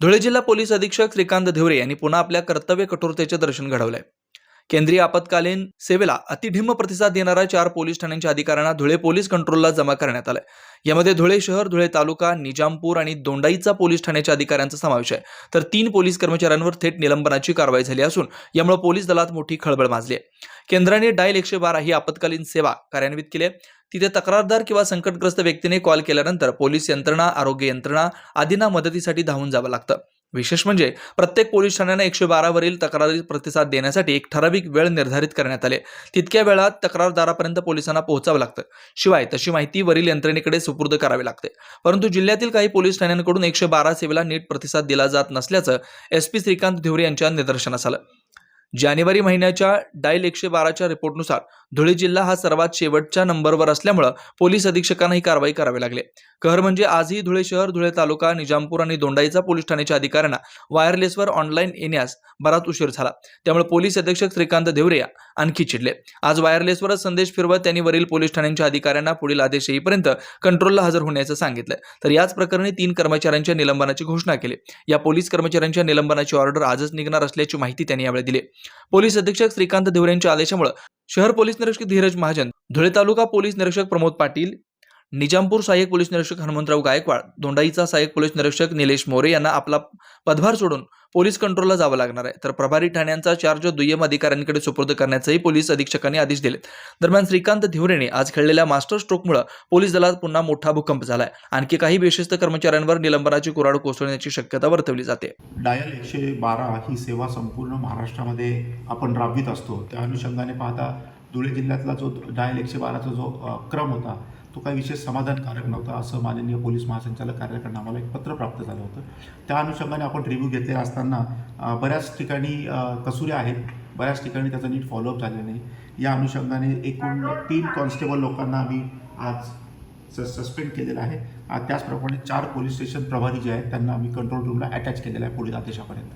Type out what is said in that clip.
धुळे जिल्हा पोलीस अधीक्षक श्रीकांत धिवरे यांनी पुन्हा आपल्या कर्तव्य कठोरतेचे दर्शन घडवलंय. केंद्रीय आपत्कालीन सेवेला अतिढिम्म प्रतिसाद देणाऱ्या चार पोलीस ठाण्यांच्या अधिकाऱ्यांना धुळे पोलीस कंट्रोलला जमा करण्यात आलंय. यामध्ये धुळे शहर धुळे तालुका निजामपूर आणि दोंडाईचा पोलीस ठाण्याच्या अधिकाऱ्यांचा समावेश आहे. तर तीन पोलीस कर्मचाऱ्यांवर थेट निलंबनाची कारवाई झाली असून यामुळे पोलीस दलात मोठी खळबळ माजली आहे केंद्राने डायल एकशे बारा ही आपत्कालीन सेवा कार्यान्वित केली आहे तिथे तक्रारदार किंवा संकटग्रस्त व्यक्तीने कॉल केल्यानंतर पोलीस यंत्रणा आरोग्य यंत्रणा आदींना मदतीसाठी धावून जावं लागतं. विशेष म्हणजे प्रत्येक पोलीस ठाण्याने एकशे बारावरील तक्रारी प्रतिसाद देण्यासाठी एक ठराविक वेळ निर्धारित करण्यात आले. तितक्या वेळात तक्रारदारापर्यंत पोलिसांना पोहोचावं लागतं. शिवाय तशी माहिती वरील यंत्रणेकडे सुपूर्द करावी लागते. परंतु जिल्ह्यातील काही पोलीस ठाण्यांकडून एकशे बारा सेवेला नीट प्रतिसाद दिला जात नसल्याचं एस पी श्रीकांत धिवरे यांच्या निदर्शनास आलं. जानेवारी महिन्याच्या डायल एकशे बाराच्या रिपोर्टनुसार धुळे जिल्हा हा सर्वात शेवटच्या नंबरवर असल्यामुळं पोलीस अधीक्षकांना ही कारवाई करावी लागली. कहर म्हणजे आजही धुळे शहर धुळे तालुका निजामपूर आणि दोंडाईचा पोलीस ठाण्याच्या अधिकाऱ्यांना वायरलेसवर ऑनलाईन येण्यास बराच उशीर झाला. त्यामुळे पोलीस अधीक्षक श्रीकांत देवरिया आणखी चिडले. आज वायरलेसवरच संदेश फिरवत त्यांनी वरील पोलीस ठाण्यांच्या अधिकाऱ्यांना पुढील आदेश येईपर्यंत कंट्रोलला हजर होण्याचं सांगितलं. तर याच प्रकरणी तीन कर्मचाऱ्यांच्या निलंबनाची घोषणा केली. या पोलीस कर्मचाऱ्यांच्या निलंबनाची ऑर्डर आजच निघणार असल्याची माहिती त्यांनी यावेळी दिली. पोलीस अधीक्षक श्रीकांत धिवरे यांच्या आदेशामुळे शहर पोलीस निरीक्षक धीरज महाजन धुळे तालुका पोलीस निरीक्षक प्रमोद पाटील निजामपूर सहाय्यक पोलीस निरीक्षक हनुमंतराव गायकवाड दोंडाईचा सहाय्यक पोलीस निरीक्षक निलेश मोरे यांना आपला पदभार सोडून पोलीस कंट्रोलला जावं लागणार आहे. तर प्रभारी ठाण्यांचा चार्ज दुय्यम अधिकाऱ्यांकडे सुपूर्द करण्याचंही पोलीस अधीक्षकांनी आदेश दिले दरम्यान श्रीकांत धिवरेने आज खेळलेल्या मास्टर स्ट्रोकमुळे पोलीस दलात पुन्हा मोठा भूकंप झालाय. आणखी काही बेशिस्त कर्मचाऱ्यांवर निलंबनाची कुराड कोसळण्याची शक्यता वर्तवली जाते. डायल एकशे बारा ही सेवा संपूर्ण महाराष्ट्रामध्ये आपण राबवित असतो. त्या अनुषंगाने पाहता धुळे जिल्ह्यातला जो डायल एकशे बाराचा जो क्रम होता तो काही विशेष समाधानकारक नव्हता असं माननीय पोलीस महासंचालक कार्यालयाकडून आम्हाला एक पत्र प्राप्त झालं होतं. त्या अनुषंगाने आपण रिव्ह्यू घेतले असताना बऱ्याच ठिकाणी कसुऱ्या आहेत. बऱ्याच ठिकाणी त्याचा नीट फॉलोअप झाले नाही. या अनुषंगाने एकूण तीन कॉन्स्टेबल लोकांना आम्ही आज सस्पेंड केलेलं आहे. त्याचप्रमाणे चार पोलीस स्टेशन प्रभारी जे आहेत त्यांना आम्ही कंट्रोल रूमला अटॅच केलेला आहे पोलीस आदेशापर्यंत.